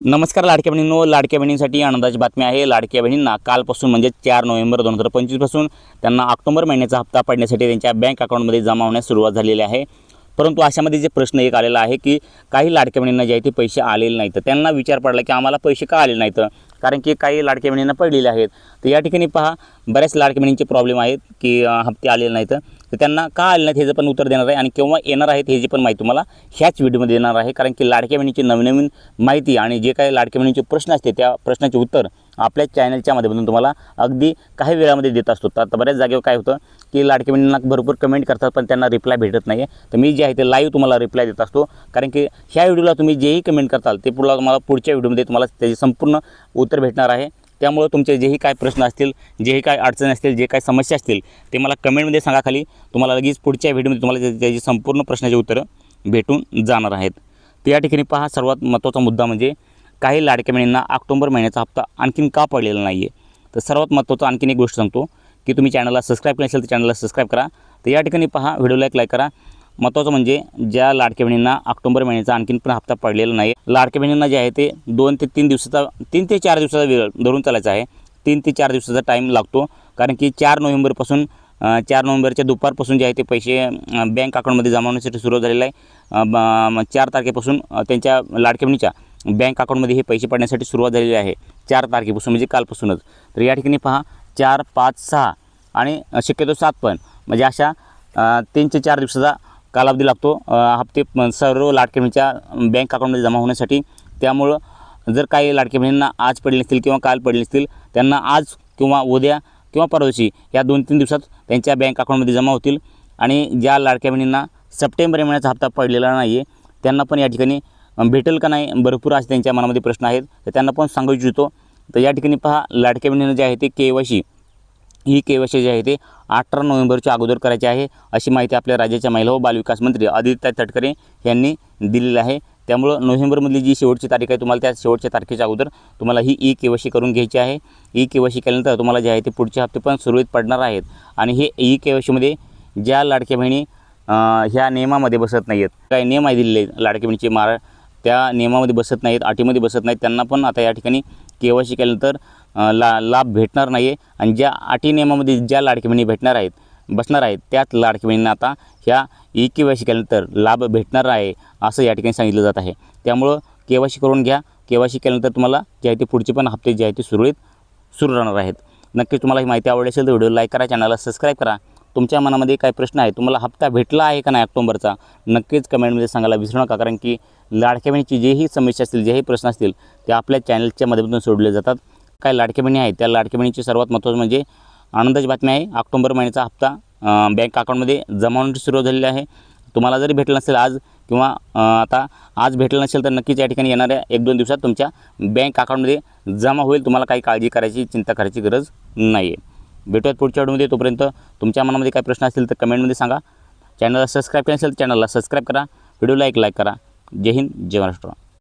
नमस्कार लाडक्या बहिणींनो लाडक्या बहिणींसाठी आनंदाची बातमी आहे. लाडक्या बहिणींना कालपासून म्हणजे चार नोव्हेंबर दोन हजार पंचवीसपासून त्यांना ऑक्टोबर महिन्याचा हप्ता पडण्यासाठी त्यांच्या बँक अकाउंटमध्ये जमा होण्यास सुरुवात झालेली आहे. परंतु अशामध्ये जे प्रश्न एक आलेला आहे की काही लाडक्या बहिणींना जे आहे ते पैसे आलेले नाहीत. त्यांना विचार पडला की आम्हाला पैसे का आले नाहीत? कारण की काही लाडक्या बहिणींना पडलेले आहेत. तर या ठिकाणी पहा बऱ्याच लाडक्या बहिणींचे प्रॉब्लेम आहेत की हप्ते आलेले नाहीत. तर त्यांना का आले नाहीत ह्याचं पण उत्तर देणार आहे आणि केव्हा येणार आहेत ह्याची पण माहिती तुम्हाला ह्याच व्हिडिओमध्ये देणार आहे. कारण की लाडक्या बहिणीची नवीन नवीन माहिती आणि जे काही लाडक्या बहिणीचे प्रश्न असते त्या प्रश्नाचे उत्तर आपल्या चॅनलच्या माध्यमातून तुम्हाला अगदी काही वेळामध्ये देत असतो. तर आता बऱ्याच जागेवर काय होतं की लाडके बहिणींना भरपूर कमेंट करतात पण त्यांना रिप्लाय भेटत नाही आहे तर मी जे आहे ते लाईव्ह तुम्हाला रिप्लाय देत असतो. कारण की ह्या व्हिडिओला तुम्ही जेही कमेंट करताल ते पुढला तुम्हाला पुढच्या व्हिडिओमध्ये तुम्हाला त्याचे संपूर्ण उत्तर भेटणार आहे. त्यामुळं तुमचे जेही काय प्रश्न असतील जेही काय अडचणी असतील जे काय समस्या असतील ते मला कमेंटमध्ये सांगा खाली. तुम्हाला लगेच पुढच्या व्हिडिओमध्ये तुम्हाला त्याची संपूर्ण प्रश्नाची उत्तरं भेटून जाणार आहेत. तर या ठिकाणी पहा सर्वात महत्त्वाचा मुद्दा म्हणजे काही लाडक्या बहिणींना ऑक्टोबर महिन्याचा हप्ता आणखीन का पडलेला नाही आहे तर सर्वात महत्त्वाचं आणखीन एक गोष्ट सांगतो की तुम्ही चॅनलला सबस्क्राईब केलं असेल तर चॅनलला सबस्क्राईब करा. तर या ठिकाणी पहा व्हिडिओला एक लाईक करा. महत्त्वाचं म्हणजे ज्या लाडक्या बहिणींना ऑक्टोबर महिन्याचा आणखीन पण हप्ता पडलेला नाही लाडक्या बहिणींना जे आहे ते दोन ते तीन दिवसाचा तीन ते चार दिवसाचा वेळ धरून चालायचा आहे. तीन ते चार दिवसाचा टाईम लागतो कारण की चार नोव्हेंबरपासून चार नोव्हेंबरच्या दुपारपासून जे आहे ते पैसे बँक अकाउंटमध्ये जमा होण्यासाठी सुरू झालेलं आहे. चार तारखेपासून त्यांच्या लाडक्या बहिणीच्या बँक अकाउंटमध्ये हे पैसे पडण्यासाठी सुरुवात झालेली आहे. चार तारखेपासून म्हणजे कालपासूनच. तर या ठिकाणी पहा चार पाच सहा आणि शक्यतो सात पण. म्हणजे अशा तीन ते चार दिवसाचा कालावधी लागतो. हप्ते सर्व लाडक्या बहिणीच्या बँक अकाउंटमध्ये जमा होण्यासाठी. त्यामुळं जर काही लाडक्या बहिणींना आज पडले नसतील किंवा काल पडले नसतील त्यांना आज किंवा उद्या किंवा परवाची या दोन तीन दिवसात त्यांच्या बँक अकाउंटमध्ये जमा होतील. आणि ज्या लाडक्या बहिणींना सप्टेंबर महिन्याचा हप्ता पडलेला नाही आहे त्यांना पण या ठिकाणी भेटेल का नाही? भरपूर असे त्यांच्या मनामध्ये प्रश्न आहेत. तर त्यांना पण सांगू इच्छितो. तर या ठिकाणी पहा लाडक्या बहिणीनं जे आहे ते के वाय सी ही के वाय सी जी आहे ते अठरा नोव्हेंबरच्या अगोदर करायची आहे. अशी माहिती आपल्या राज्याच्या महिला व बालविकास मंत्री आदित्य तटकरे यांनी दिलेली आहे. त्यामुळं नोव्हेंबरमधली जी शेवटची तारीख आहे तुम्हाला त्या शेवटच्या तारखेच्या अगोदर तुम्हाला ही ई के वाय सी करून घ्यायची आहे. ई के वाय सी केल्यानंतर तुम्हाला जे आहे ते पुढचे हप्ते पण सुरळीत पडणार आहेत. आणि हे ई के ज्या लाडक्या बहिणी ह्या नियमामध्ये बसत नाही आहेत काही नियम आहे दिलेले लाडक्या बहिणीचे मारा त्या नियमामध्ये बसत नाहीत अटीमध्ये बसत नाहीत. त्यांना पण आता या ठिकाणी के वाय सी केल्यानंतर ला लाभ भेटणार नाही आहे आणि ज्या अटी नियमामध्ये ज्या लाडकी बहिणी भेटणार आहेत बसणार आहेत त्याच लाडकी बहिणींना आता ह्या ई के वाय सी केल्यानंतर लाभ भेटणार आहे असं या ठिकाणी सांगितलं जात आहे. त्यामुळं के वाय सी करून घ्या. के वाय सी केल्यानंतर तुम्हाला जे आहे ते पुढचे पण हप्ते जे आहे ते सुरळीत सुरू राहणार आहेत. नक्कीच तुम्हाला ही माहिती आवडली असेल तर व्हिडिओ लाईक करा चॅनलला सबस्क्राईब करा. तुमच्या मनामध्ये काय प्रश्न आहे तुम्हाला हप्ता भेटला आहे का नाही ऑक्टोबरचा? नक्कीच कमेंटमध्ये सांगायला विसरू नका कारण की लाडक्या बहिणीची जेही समस्या असतील जेही प्रश्न असतील ते आपल्या चॅनलच्या माध्यमातून सोडले जातात. काय लाडक्या बहिणी आहेत त्या लाडक्या बहिणीची सर्वात महत्त्वाचं म्हणजे आनंदाची बातमी आहे ऑक्टोबर महिन्याचा हप्ता बँक अकाउंटमध्ये जमा होण्याची सुरुवात झालेली आहे. तुम्हाला जरी भेटलं नसेल आज किंवा आता आज भेटलं नसेल तर नक्कीच या ठिकाणी येणाऱ्या एक दोन दिवसात तुमच्या बँक अकाउंटमध्ये जमा होईल तुम्हाला काही काळजी करायची चिंता करायची गरज नाही आहे भेटूयात पुढच्या व्हिडिओमध्ये तोपर्यंत तुमच्या मनामध्ये काही प्रश्न असतील तर कमेंटमध्ये सांगा. चॅनलला सबस्क्राईब केलं असेल तर चॅनलला सबस्क्राईब करा. व्हिडिओला एक लाईक करा. जय हिंद जय महाराष्ट्र.